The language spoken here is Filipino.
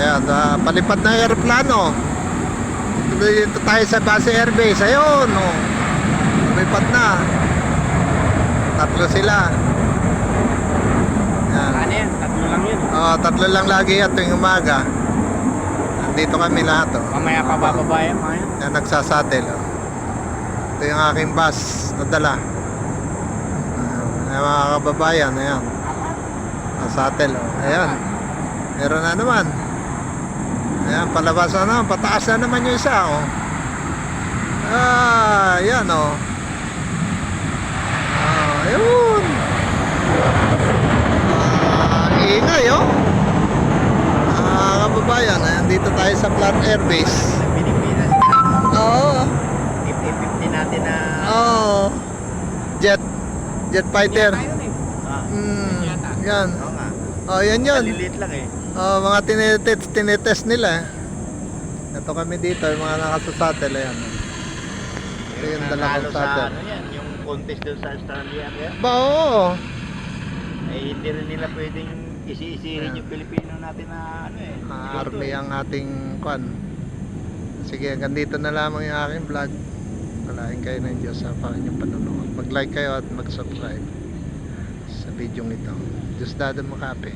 Ayan, ah, palipad na aeroplano. Dito tayo sa base airbase. Ayun, oh. Lumipad na. Tatlo sila. Ayan. Ano yan? Tatlo lang yun. Oh, tatlo lang lagi yan tuwing umaga. Nandito kami lahat, oh. Mamaya pa bababa yan mga yan. Nagsasatel, oh. Ito yung aking bus na dala. Ayan, mga kababayan, ayan. Nasatel, oh. Ayan. Meron na naman. Ayan, palabas na naman. Pataas na naman yung isa, oh. Ah, ayan, oh. Ah, ayun. Ah, ingay, oh. Ah, kababayan, ayan, dito tayo sa Plant Air Base. Pilipinas. Oo. F-50 natin na... Oo. Jet. Jet fighter. Hmm. yata. Yan. Oo nga. Oh, yan yun. Maliliit lang eh. Oh, mga tinetest, tinetest nila. Ito kami dito, yung mga nakasasatel. Ayan. Ito yung dalawang sa satel. ano yan, yung contest doon sa Australia. Kaya, Ba, oo. eh, hindi rin nila pwedeng isi-isihin yung Pilipino natin na ano eh. Army eh. ang ating kwan. Sige, hanggang dito na lamang yung aking vlog. Palain kayo ng Diyos sa inyong panonood. Mag-like kayo at mag-subscribe sa video ito. Diyos Dado Makape.